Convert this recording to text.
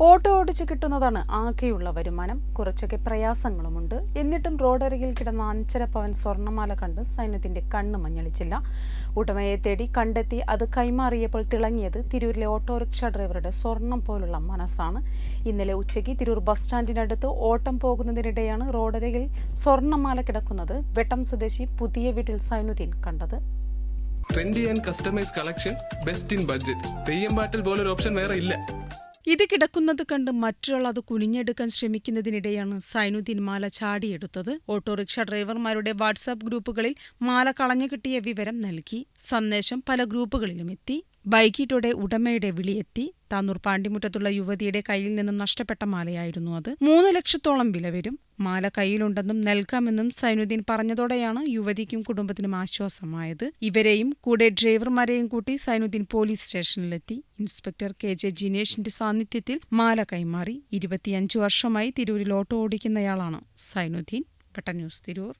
Auto ഓടിച്ച് കിട്ടുന്നതാണ് ആകെയുള്ള വരുമാനം. കുറച്ചൊക്കെ പ്രയാസങ്ങളുമുണ്ട്. എന്നിട്ടും റോഡരികിൽ കിടന്ന അഞ്ചര പവൻ സ്വർണമാല കണ്ട് സൈന്യത്തിന്റെ കണ്ണ് മഞ്ഞളിച്ചില്ല. ഉടമയെ തേടി കണ്ടെത്തി അത് കൈമാറിയപ്പോൾ തിളങ്ങിയത് തിരൂരിലെ ഓട്ടോറിക്ഷ ഡ്രൈവറുടെ സ്വർണം പോലുള്ള മനസ്സാണ്. ഇന്നലെ ഉച്ചയ്ക്ക് തിരൂർ ബസ് സ്റ്റാൻഡിനടുത്ത് ഓട്ടം പോകുന്നതിനിടെയാണ് റോഡരികിൽ സ്വർണമാല കിടക്കുന്നത് വെട്ടം സ്വദേശി പുതിയ വീട്ടിൽ സൈനുദ്ദീൻ കണ്ടത്. Trendy and customize collection best in budget Theyyam പാട്ടിൽ പോലൊരു ഓപ്ഷൻ വേറെ ഇല്ല. ഇത് കിടക്കുന്നത് കണ്ട് മറ്റൊരാൾ അത് കുനിഞ്ഞെടുക്കാൻ ശ്രമിക്കുന്നതിനിടെയാണ് സൈനുദ്ദീൻ മാല ചാടിയെടുത്തത്. ഓട്ടോറിക്ഷ ഡ്രൈവർമാരുടെ വാട്സാപ്പ് ഗ്രൂപ്പുകളിൽ മാല കളഞ്ഞു കിട്ടിയ വിവരം നൽകി. സന്ദേശം പല ഗ്രൂപ്പുകളിലും എത്തി. ബൈക്കിട്ടോടെ ഉടമയുടെ വിളിയെത്തി. താന്നൂർ പാണ്ടിമുറ്റത്തുള്ള യുവതിയുടെ കയ്യിൽ നിന്നും നഷ്ടപ്പെട്ട മാലയായിരുന്നു അത്. മൂന്ന് ലക്ഷത്തോളം വില വരും. മാല കയ്യിലുണ്ടെന്നും നൽകാമെന്നും സൈനുദ്ദീൻ പറഞ്ഞതോടെയാണ് യുവതിക്കും കുടുംബത്തിനും ആശ്വാസമായത്. ഇവരെയും കൂടെ ഡ്രൈവർമാരെയും കൂട്ടി സൈനുദ്ദീൻ പോലീസ് സ്റ്റേഷനിലെത്തി. ഇൻസ്പെക്ടർ കെ ജെ ജിനേഷിന്റെ സാന്നിധ്യത്തിൽ മാല കൈമാറി. ഇരുപത്തിയഞ്ചു വർഷമായി തിരൂരിൽ ഓട്ടോ ഓടിക്കുന്നയാളാണ് സൈനുദ്ദീൻ. വെട്ട ന്യൂസ് തിരൂർ.